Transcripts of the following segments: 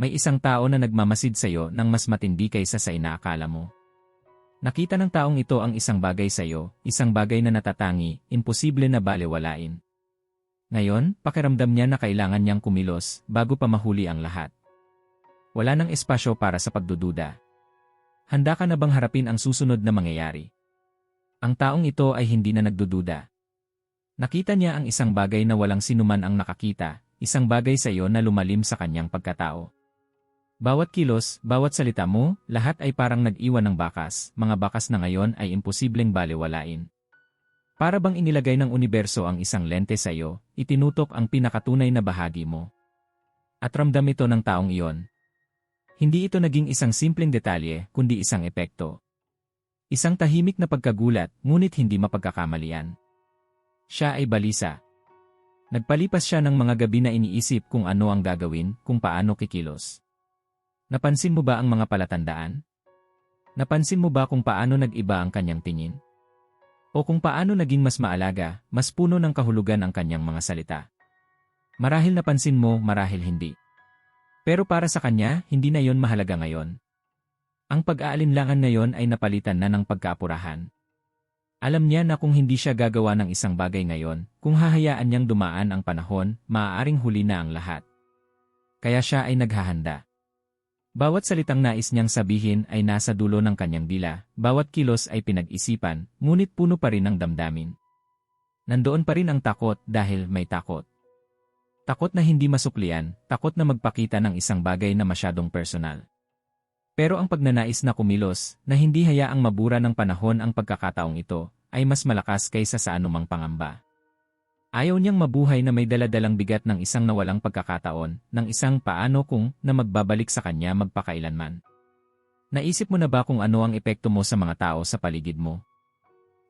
May isang tao na nagmamasid sa'yo ng mas matindi kaysa sa inaakala mo. Nakita ng taong ito ang isang bagay sa'yo, isang bagay na natatangi, imposible na balewalain. Ngayon, pakiramdam niya na kailangan niyang kumilos bago pa mahuli ang lahat. Wala nang espasyo para sa pagdududa. Handa ka na bang harapin ang susunod na mangyayari? Ang taong ito ay hindi na nagdududa. Nakita niya ang isang bagay na walang sinuman ang nakakita, isang bagay sa iyo na lumalim sa kanyang pagkatao. Bawat kilos, bawat salita mo, lahat ay parang nag-iwan ng bakas, mga bakas na ngayon ay imposibleng baliwalain. Para bang inilagay ng universo ang isang lente sa iyo, itinutok ang pinakatunay na bahagi mo. At ramdam ito ng taong iyon. Hindi ito naging isang simpleng detalye, kundi isang epekto. Isang tahimik na pagkagulat, ngunit hindi mapagkakamalian. Siya ay balisa. Nagpalipas siya ng mga gabi na iniisip kung ano ang gagawin, kung paano kikilos. Napansin mo ba ang mga palatandaan? Napansin mo ba kung paano nag-iba ang kanyang tingin? O kung paano naging mas maalaga, mas puno ng kahulugan ang kanyang mga salita? Marahil napansin mo, marahil hindi. Pero para sa kanya, hindi na yon mahalaga ngayon. Ang pag-aalinlangan ngayon ay napalitan na ng pagkaapurahan. Alam niya na kung hindi siya gagawa ng isang bagay ngayon, kung hahayaan niyang dumaan ang panahon, maaaring huli na ang lahat. Kaya siya ay naghahanda. Bawat salitang nais niyang sabihin ay nasa dulo ng kanyang dila, bawat kilos ay pinag-isipan, ngunit puno pa rin ang damdamin. Nandoon pa rin ang takot dahil may takot. Takot na hindi masuklian, takot na magpakita ng isang bagay na masyadong personal. Pero ang pagnanais na kumilos, na hindi hayaang mabura ng panahon ang pagkakataong ito, ay mas malakas kaysa sa anumang pangamba. Ayaw niyang mabuhay na may daladalang bigat ng isang nawalang pagkakataon, ng isang paano kung na magbabalik sa kanya magpakailanman. Naisip mo na ba kung ano ang epekto mo sa mga tao sa paligid mo?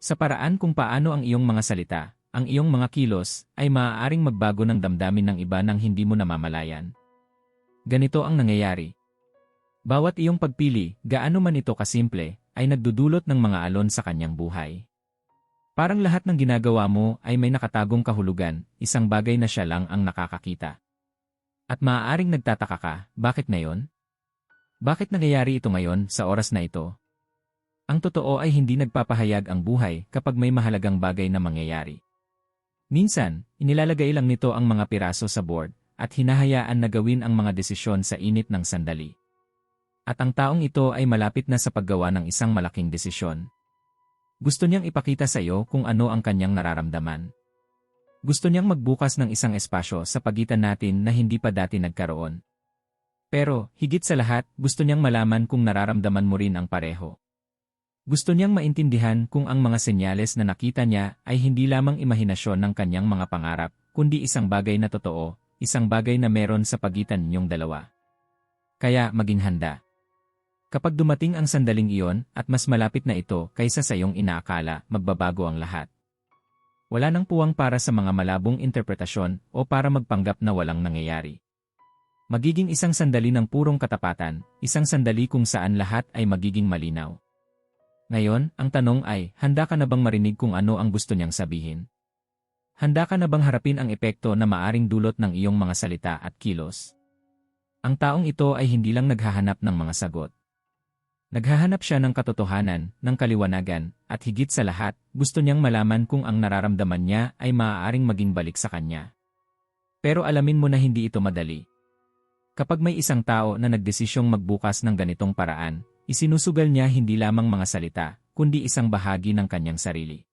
Sa paraan kung paano ang iyong mga salita, ang iyong mga kilos, ay maaaring magbago ng damdamin ng iba nang hindi mo namamalayan. Ganito ang nangyayari. Bawat iyong pagpili, gaano man ito kasimple, ay nagdudulot ng mga alon sa kanyang buhay. Parang lahat ng ginagawa mo ay may nakatagong kahulugan, isang bagay na siya lang ang nakakakita. At maaaring nagtataka ka, bakit ngayon? Bakit nangyayari ito ngayon sa oras na ito? Ang totoo ay hindi nagpapahayag ang buhay kapag may mahalagang bagay na mangyayari. Minsan, inilalagay lang nito ang mga piraso sa board at hinahayaan na gawin ang mga desisyon sa init ng sandali. At ang taong ito ay malapit na sa paggawa ng isang malaking desisyon. Gusto niyang ipakita sa iyo kung ano ang kanyang nararamdaman. Gusto niyang magbukas ng isang espasyo sa pagitan natin na hindi pa dati nagkaroon. Pero, higit sa lahat, gusto niyang malaman kung nararamdaman mo rin ang pareho. Gusto niyang maintindihan kung ang mga senyales na nakita niya ay hindi lamang imahinasyon ng kanyang mga pangarap, kundi isang bagay na totoo, isang bagay na meron sa pagitan ninyong dalawa. Kaya maging handa. Kapag dumating ang sandaling iyon at mas malapit na ito kaysa sa iyong inaakala, magbabago ang lahat. Wala nang puwang para sa mga malabong interpretasyon o para magpanggap na walang nangyayari. Magiging isang sandali ng purong katapatan, isang sandali kung saan lahat ay magiging malinaw. Ngayon, ang tanong ay, handa ka na bang marinig kung ano ang gusto niyang sabihin? Handa ka na bang harapin ang epekto na maaring dulot ng iyong mga salita at kilos? Ang taong ito ay hindi lang naghahanap ng mga sagot. Naghahanap siya ng katotohanan, ng kaliwanagan, at higit sa lahat, gusto niyang malaman kung ang nararamdaman niya ay maaaring maging balik sa kanya. Pero alamin mo na hindi ito madali. Kapag may isang tao na nagdesisyong magbukas ng ganitong paraan, isinusugal niya hindi lamang mga salita, kundi isang bahagi ng kanyang sarili.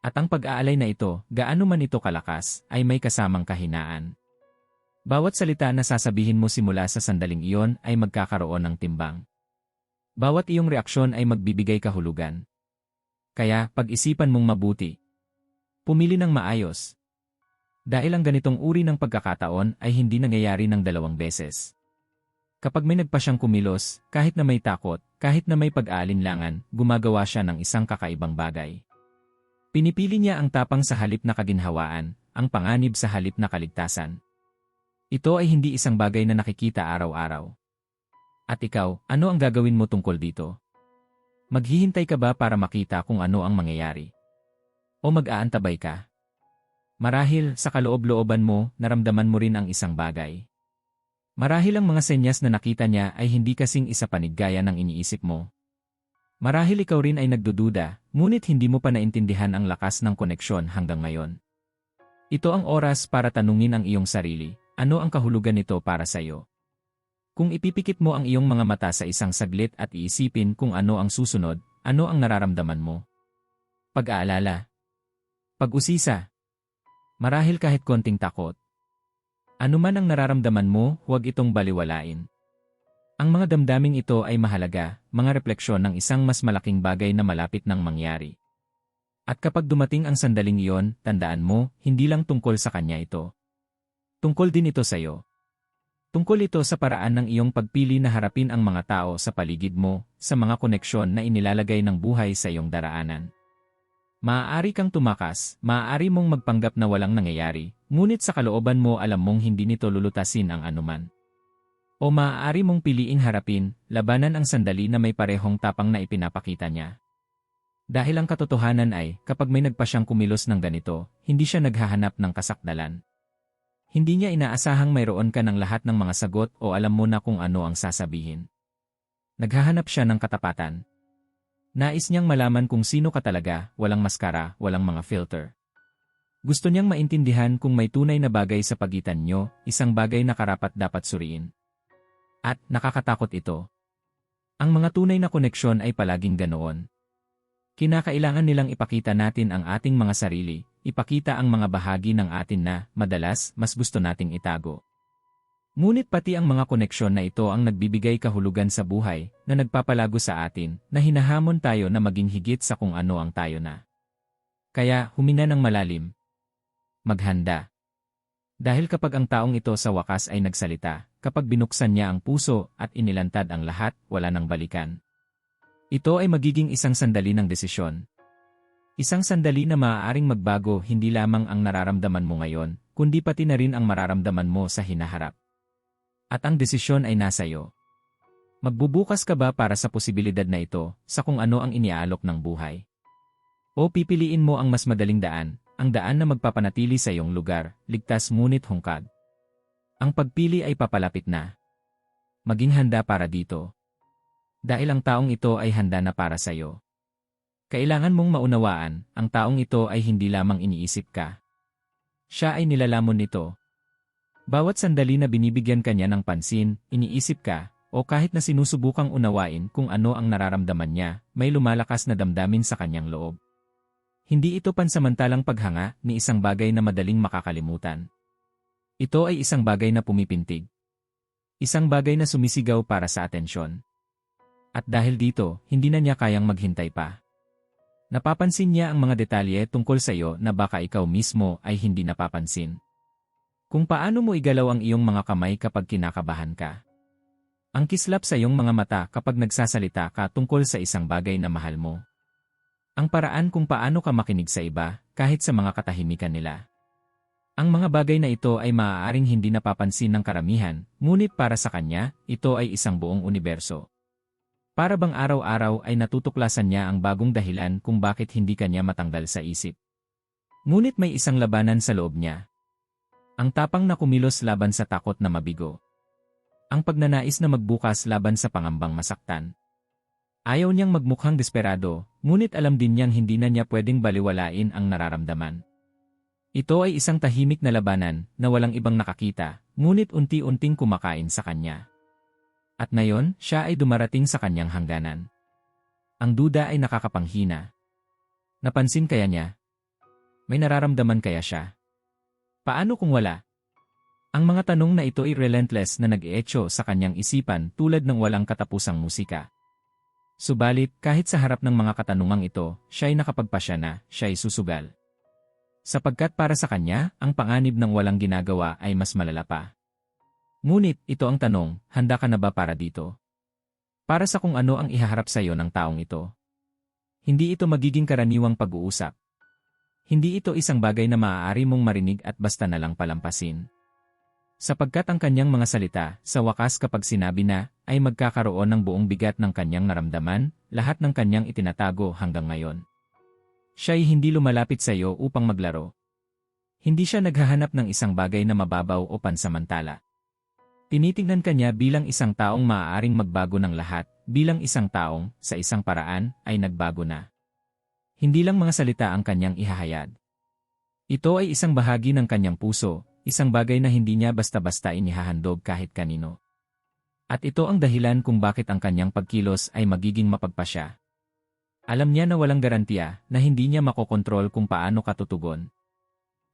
At ang pag-aalay na ito, gaano man ito kalakas, ay may kasamang kahinaan. Bawat salita na sasabihin mo simula sa sandaling iyon ay magkakaroon ng timbang. Bawat iyong reaksyon ay magbibigay kahulugan. Kaya, pag-isipan mong mabuti. Pumili ng maayos. Dahil ang ganitong uri ng pagkakataon ay hindi nangyayari ng dalawang beses. Kapag may nagpa siyang kumilos, kahit na may takot, kahit na may pag-aalinlangan, gumagawa siya ng isang kakaibang bagay. Pinipili niya ang tapang sa halip na kaginhawaan, ang panganib sa halip na kaligtasan. Ito ay hindi isang bagay na nakikita araw-araw. At ikaw, ano ang gagawin mo tungkol dito? Maghihintay ka ba para makita kung ano ang mangyayari? O mag-aantabay ka? Marahil, sa kaloob-looban mo, naramdaman mo rin ang isang bagay. Marahil ang mga senyas na nakita niya ay hindi kasing isa panig gaya ng iniisip mo. Marahil ikaw rin ay nagdududa, ngunit hindi mo pa naintindihan ang lakas ng koneksyon hanggang ngayon. Ito ang oras para tanungin ang iyong sarili, ano ang kahulugan nito para sa iyo? Kung ipipikit mo ang iyong mga mata sa isang saglit at iisipin kung ano ang susunod, ano ang nararamdaman mo? Pag-aalala. Pag-usisa. Marahil kahit konting takot. Ano man ang nararamdaman mo, huwag itong baliwalain. Ang mga damdaming ito ay mahalaga, mga refleksyon ng isang mas malaking bagay na malapit ng mangyari. At kapag dumating ang sandaling iyon, tandaan mo, hindi lang tungkol sa kanya ito. Tungkol din ito sa iyo. Tungkol ito sa paraan ng iyong pagpili na harapin ang mga tao sa paligid mo, sa mga koneksyon na inilalagay ng buhay sa iyong daraanan. Maaari kang tumakas, maaari mong magpanggap na walang nangyayari, ngunit sa kalooban mo alam mong hindi nito lulutasin ang anuman. O maaari mong piliing harapin, labanan ang sandali na may parehong tapang na ipinapakita niya. Dahil ang katotohanan ay, kapag may nagpa siyang kumilos ng ganito, hindi siya naghahanap ng kasakdalan. Hindi niya inaasahang mayroon ka ng lahat ng mga sagot o alam mo na kung ano ang sasabihin. Naghahanap siya ng katapatan, Nais niyang malaman kung sino ka talaga, walang maskara, walang mga filter. Gusto niyang maintindihan kung may tunay na bagay sa pagitan niyo, isang bagay na karapat dapat suriin. At nakakatakot ito. Ang mga tunay na koneksyon ay palaging ganoon. Kinakailangan nilang ipakita natin ang ating mga sarili, ipakita ang mga bahagi ng atin na, madalas, mas gusto nating itago. Ngunit pati ang mga koneksyon na ito ang nagbibigay kahulugan sa buhay, na nagpapalago sa atin, na hinahamon tayo na maging higit sa kung ano ang tayo na. Kaya, humina ng malalim. Maghanda. Dahil kapag ang taong ito sa wakas ay nagsalita, kapag binuksan niya ang puso at inilantad ang lahat, wala nang balikan. Ito ay magiging isang sandali ng desisyon. Isang sandali na maaaring magbago hindi lamang ang nararamdaman mo ngayon, kundi pati na rin ang mararamdaman mo sa hinaharap. At ang desisyon ay nasa iyo. Magbubukas ka ba para sa posibilidad na ito, sa kung ano ang iniaalok ng buhay? O pipiliin mo ang mas madaling daan, ang daan na magpapanatili sa iyong lugar, ligtas ngunit hungkad? Ang pagpili ay papalapit na. Maging handa para dito. Dahil ang taong ito ay handa na para sa iyo. Kailangan mong maunawaan, ang taong ito ay hindi lamang iniisip ka. Siya ay nilalamon nito, bawat sandali na binibigyan kanya ng pansin, iniisip ka, o kahit na sinusubukang unawain kung ano ang nararamdaman niya, may lumalakas na damdamin sa kanyang loob. Hindi ito pansamantalang paghanga ni isang bagay na madaling makakalimutan. Ito ay isang bagay na pumipintig. Isang bagay na sumisigaw para sa atensyon. At dahil dito, hindi na niya kayang maghintay pa. Napapansin niya ang mga detalye tungkol sa iyo na baka ikaw mismo ay hindi napapansin. Kung paano mo igalaw ang iyong mga kamay kapag kinakabahan ka. Ang kislap sa iyong mga mata kapag nagsasalita ka tungkol sa isang bagay na mahal mo. Ang paraan kung paano ka makinig sa iba, kahit sa mga katahimikan nila. Ang mga bagay na ito ay maaaring hindi napapansin ng karamihan, ngunit para sa kanya, ito ay isang buong universo. Para bang araw-araw ay natutuklasan niya ang bagong dahilan kung bakit hindi kanya matanggal sa isip. Ngunit may isang labanan sa loob niya, ang tapang na kumilos laban sa takot na mabigo. Ang pagnanais na magbukas laban sa pangambang masaktan. Ayaw niyang magmukhang desperado, ngunit alam din niyang hindi na niya pwedeng baliwalain ang nararamdaman. Ito ay isang tahimik na labanan na walang ibang nakakita, ngunit unti-unting kumakain sa kanya. At ngayon, siya ay dumarating sa kanyang hangganan. Ang duda ay nakakapanghina. Napansin kaya niya? May nararamdaman kaya siya? Paano kung wala? Ang mga tanong na ito ay relentless na nag-eecho sa kanyang isipan tulad ng walang katapusang musika. Subalit, kahit sa harap ng mga katanungang ito, siya ay nakapagpasya na, siya ay susugal. Sapagkat para sa kanya, ang panganib ng walang ginagawa ay mas malala pa. Ngunit, ito ang tanong, handa ka na ba para dito? Para sa kung ano ang ihaharap sa iyo ng taong ito. Hindi ito magiging karaniwang pag-uusap. Hindi ito isang bagay na maaari mong marinig at basta na lang palampasin. Sapagkat ang kanyang mga salita, sa wakas kapag sinabi na, ay magkakaroon ng buong bigat ng kanyang naramdaman, lahat ng kanyang itinatago hanggang ngayon. Siya ay hindi lumalapit sa iyo upang maglaro. Hindi siya naghahanap ng isang bagay na mababaw o pansamantala. Tinitingnan ka niya bilang isang taong maaaring magbago ng lahat, bilang isang taong, sa isang paraan, ay nagbago na. Hindi lang mga salita ang kanyang ihahayad. Ito ay isang bahagi ng kanyang puso, isang bagay na hindi niya basta-basta inihahandog kahit kanino. At ito ang dahilan kung bakit ang kanyang pagkilos ay magiging mapagpasya. Alam niya na walang garantiya na hindi niya makokontrol kung paano katutugon.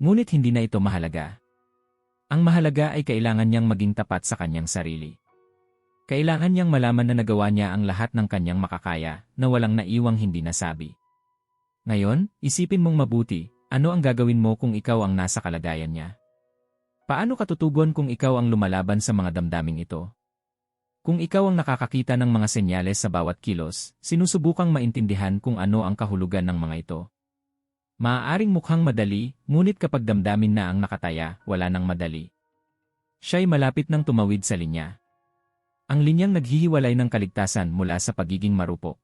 Ngunit hindi na ito mahalaga. Ang mahalaga ay kailangan niyang maging tapat sa kanyang sarili. Kailangan niyang malaman na nagawa niya ang lahat ng kanyang makakaya na walang naiwang hindi nasabi. Ngayon, isipin mong mabuti, ano ang gagawin mo kung ikaw ang nasa kalagayan niya? Paano katutugon kung ikaw ang lumalaban sa mga damdaming ito? Kung ikaw ang nakakakita ng mga senyales sa bawat kilos, sinusubukang maintindihan kung ano ang kahulugan ng mga ito. Maaaring mukhang madali, ngunit kapag damdamin na ang nakataya, wala nang madali. Siya'y malapit ng tumawid sa linya. Ang linyang naghihiwalay ng kaligtasan mula sa pagiging marupok.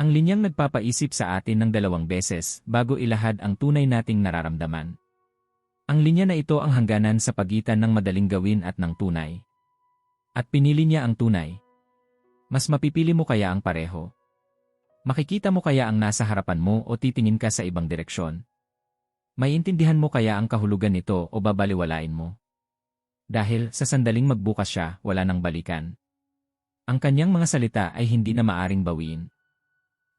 Ang linyang nagpapaisip sa atin ng dalawang beses bago ilahad ang tunay nating nararamdaman. Ang linya na ito ang hangganan sa pagitan ng madaling gawin at ng tunay. At pinili niya ang tunay. Mas mapipili mo kaya ang pareho. Makikita mo kaya ang nasa harapan mo o titingin ka sa ibang direksyon. Maiintindihan mo kaya ang kahulugan nito o babaliwalain mo. Dahil sa sandaling magbukas siya, wala nang balikan. Ang kanyang mga salita ay hindi na maaring bawiin.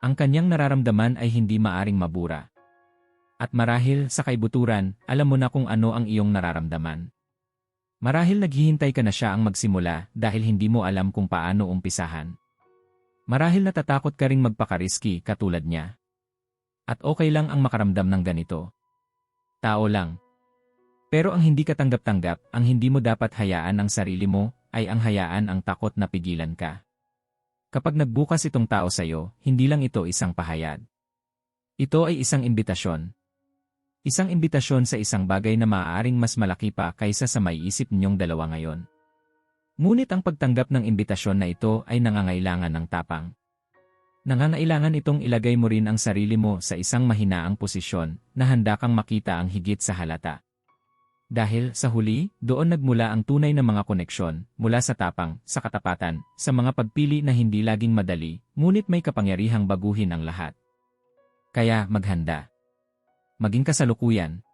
Ang kanyang nararamdaman ay hindi maaring mabura. At marahil sa kaibuturan, alam mo na kung ano ang iyong nararamdaman. Marahil naghihintay ka na siya ang magsimula dahil hindi mo alam kung paano umpisahan. Marahil natatakot ka ring magpakariski katulad niya. At okay lang ang makaramdam ng ganito. Tao lang. Pero ang hindi ka tanggap-tanggap, ang hindi mo dapat hayaan ang sarili mo, ay ang hayaan ang takot na pigilan ka. Kapag nagbukas itong tao sa'yo, hindi lang ito isang pahayag. Ito ay isang imbitasyon, Isang imbitasyon sa isang bagay na maaaring mas malaki pa kaysa sa maiisip ninyong dalawa ngayon. Ngunit ang pagtanggap ng imbitasyon na ito ay nangangailangan ng tapang. Nangangailangan itong ilagay mo rin ang sarili mo sa isang mahinaang posisyon na handa kang makita ang higit sa halata. Dahil, sa huli, doon nagmula ang tunay na mga koneksyon, mula sa tapang, sa katapatan, sa mga pagpili na hindi laging madali, ngunit may kapangyarihang baguhin ang lahat. Kaya, maghanda maging kasalukuyan.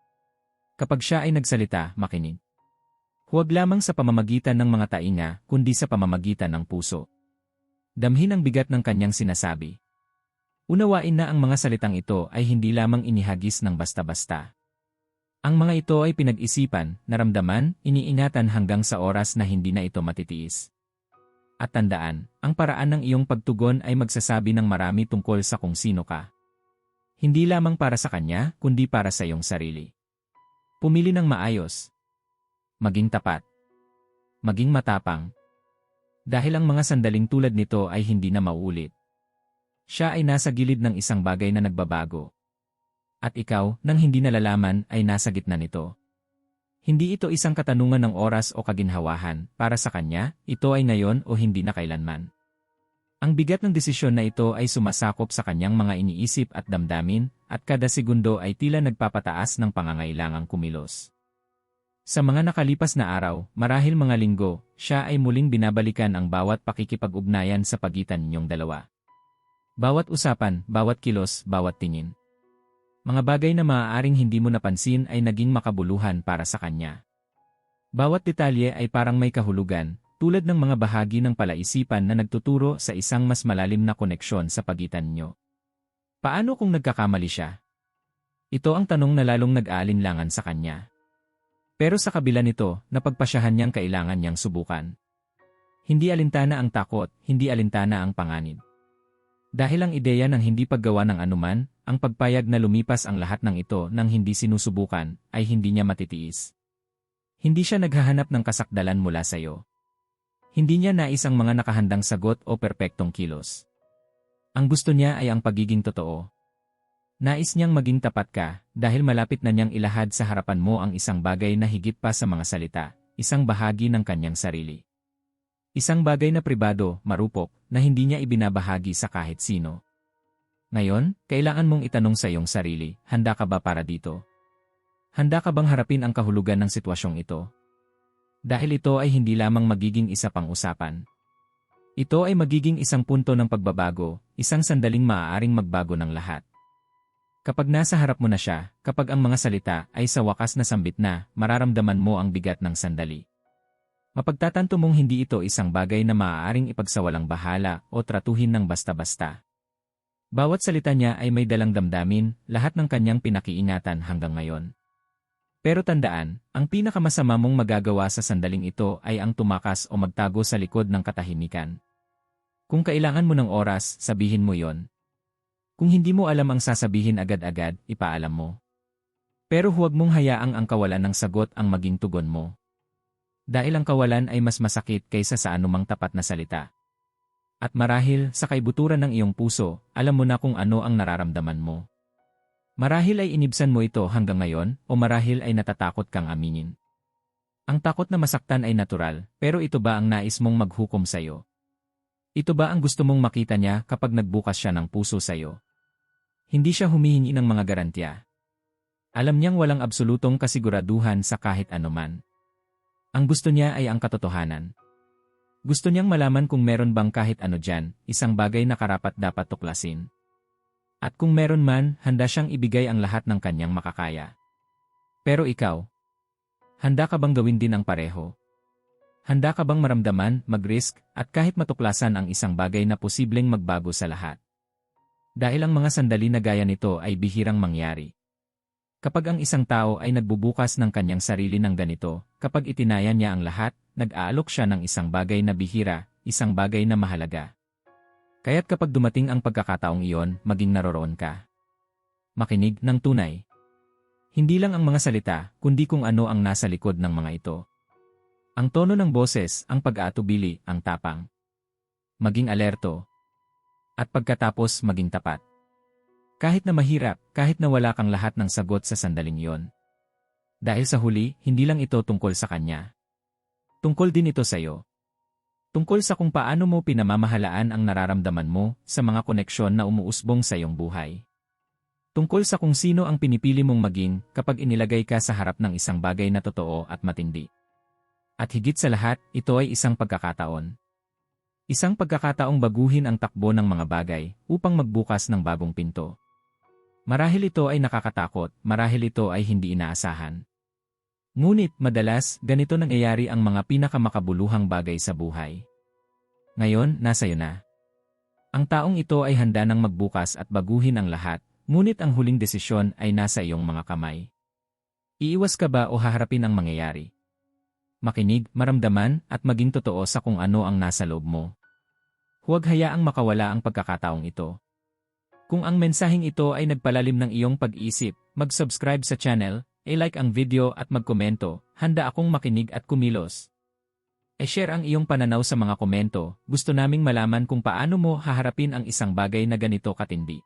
Kapag siya ay nagsalita, makinig. Huwag lamang sa pamamagitan ng mga tainga, kundi sa pamamagitan ng puso. Damhin ang bigat ng kanyang sinasabi. Unawain na ang mga salitang ito ay hindi lamang inihagis ng basta-basta. Ang mga ito ay pinag-isipan, naramdaman, iniingatan hanggang sa oras na hindi na ito matitiis. At tandaan, ang paraan ng iyong pagtugon ay magsasabi ng marami tungkol sa kung sino ka. Hindi lamang para sa kanya, kundi para sa iyong sarili. Pumili ng maayos. Maging tapat. Maging matapang. Dahil ang mga sandaling tulad nito ay hindi na mauulit. Siya ay nasa gilid ng isang bagay na nagbabago. At ikaw, nang hindi nalalaman, ay nasa gitna nito. Hindi ito isang katanungan ng oras o kaginhawahan, para sa kanya, ito ay ngayon o hindi na kailanman. Ang bigat ng desisyon na ito ay sumasakop sa kanyang mga iniisip at damdamin, at kada segundo ay tila nagpapataas ng pangangailangang kumilos. Sa mga nakalipas na araw, marahil mga linggo, siya ay muling binabalikan ang bawat pakikipag-ugnayan sa pagitan ninyong dalawa. Bawat usapan, bawat kilos, bawat tingin. Mga bagay na maaaring hindi mo napansin ay naging makabuluhan para sa kanya. Bawat detalye ay parang may kahulugan, tulad ng mga bahagi ng palaisipan na nagtuturo sa isang mas malalim na koneksyon sa pagitan nyo. Paano kung nagkakamali siya? Ito ang tanong na lalong nag-aalinlangan sa kanya. Pero sa kabila nito, napagpasyahan niyang kailangan niyang subukan. Hindi alintana ang takot, hindi alintana ang panganib. Dahil ang ideya ng hindi paggawa ng anuman, ang pagpayag na lumipas ang lahat ng ito nang hindi sinusubukan, ay hindi niya matitiis. Hindi siya naghahanap ng kasakdalan mula sa iyo. Hindi niya nais ang mga nakahandang sagot o perpektong kilos. Ang gusto niya ay ang pagiging totoo. Nais niyang maging tapat ka dahil malapit na niyang ilahad sa harapan mo ang isang bagay na higit pa sa mga salita, isang bahagi ng kanyang sarili. Isang bagay na pribado, marupok, na hindi niya ibinabahagi sa kahit sino. Ngayon, kailangan mong itanong sa iyong sarili, handa ka ba para dito? Handa ka bang harapin ang kahulugan ng sitwasyong ito? Dahil ito ay hindi lamang magiging isa pang usapan. Ito ay magiging isang punto ng pagbabago, isang sandaling maaaring magbago ng lahat. Kapag nasa harap mo na siya, kapag ang mga salita ay sa wakas na sambit na, mararamdaman mo ang bigat ng sandali. Mapagtatanto mong hindi ito isang bagay na maaaring ipagsawalang bahala o tratuhin ng basta-basta. Bawat salita niya ay may dalang damdamin, lahat ng kanyang pinakiingatan hanggang ngayon. Pero tandaan, ang pinakamasama mong magagawa sa sandaling ito ay ang tumakas o magtago sa likod ng katahimikan. Kung kailangan mo ng oras, sabihin mo yon. Kung hindi mo alam ang sasabihin agad-agad, ipaalam mo. Pero huwag mong hayaang ang kawalan ng sagot ang maging tugon mo. Dahil ang kawalan ay mas masakit kaysa sa anumang tapat na salita. At marahil, sa kaibuturan ng iyong puso, alam mo na kung ano ang nararamdaman mo. Marahil ay inibsan mo ito hanggang ngayon o marahil ay natatakot kang aminin. Ang takot na masaktan ay natural, pero ito ba ang nais mong maghukom sa'yo? Ito ba ang gusto mong makita niya kapag nagbukas siya ng puso sa'yo? Hindi siya humihingi ng mga garantya. Alam niyang walang absolutong kasiguraduhan sa kahit anuman. Ang gusto niya ay ang katotohanan. Gusto niyang malaman kung meron bang kahit ano dyan, isang bagay na karapat dapat tuklasin. At kung meron man, handa siyang ibigay ang lahat ng kanyang makakaya. Pero ikaw, handa ka bang gawin din ang pareho? Handa ka bang maramdaman, mag-risk, at kahit matuklasan ang isang bagay na posibleng magbago sa lahat? Dahil ang mga sandali na gaya nito ay bihirang mangyari. Kapag ang isang tao ay nagbubukas ng kanyang sarili ng ganito, kapag itinaya niya ang lahat, nag-aalok siya ng isang bagay na bihira, isang bagay na mahalaga. Kaya't kapag dumating ang pagkakataong iyon, maging naroroon ka. Makinig ng tunay. Hindi lang ang mga salita, kundi kung ano ang nasa likod ng mga ito. Ang tono ng boses, ang pag-aatubili, ang tapang. Maging alerto. At pagkatapos maging tapat. Kahit na mahirap, kahit na wala kang lahat ng sagot sa sandaling iyon. Dahil sa huli, hindi lang ito tungkol sa kanya. Tungkol din ito sa iyo. Tungkol sa kung paano mo pinamamahalaan ang nararamdaman mo sa mga koneksyon na umuusbong sa iyong buhay. Tungkol sa kung sino ang pinipili mong maging kapag inilagay ka sa harap ng isang bagay na totoo at matindi. At higit sa lahat, ito ay isang pagkakataon. Isang pagkakataong baguhin ang takbo ng mga bagay upang magbukas ng bagong pinto. Marahil ito ay nakakatakot, marahil ito ay hindi inaasahan. Ngunit madalas, ganito nangyayari ang mga pinakamakabuluhang bagay sa buhay. Ngayon, nasa iyo na. Ang taong ito ay handa nang magbukas at baguhin ang lahat, ngunit ang huling desisyon ay nasa iyong mga kamay. Iiwas ka ba o haharapin ang mangyayari? Makinig, maramdaman, at maging totoo sa kung ano ang nasa loob mo. Huwag hayaang makawala ang pagkakataong ito. Kung ang mensaheng ito ay nagpalalim ng iyong pag-isip, mag-subscribe sa channel, i-like ang video at magkomento, handa akong makinig at kumilos. E-share ang iyong pananaw sa mga komento, gusto naming malaman kung paano mo haharapin ang isang bagay na ganito katindi.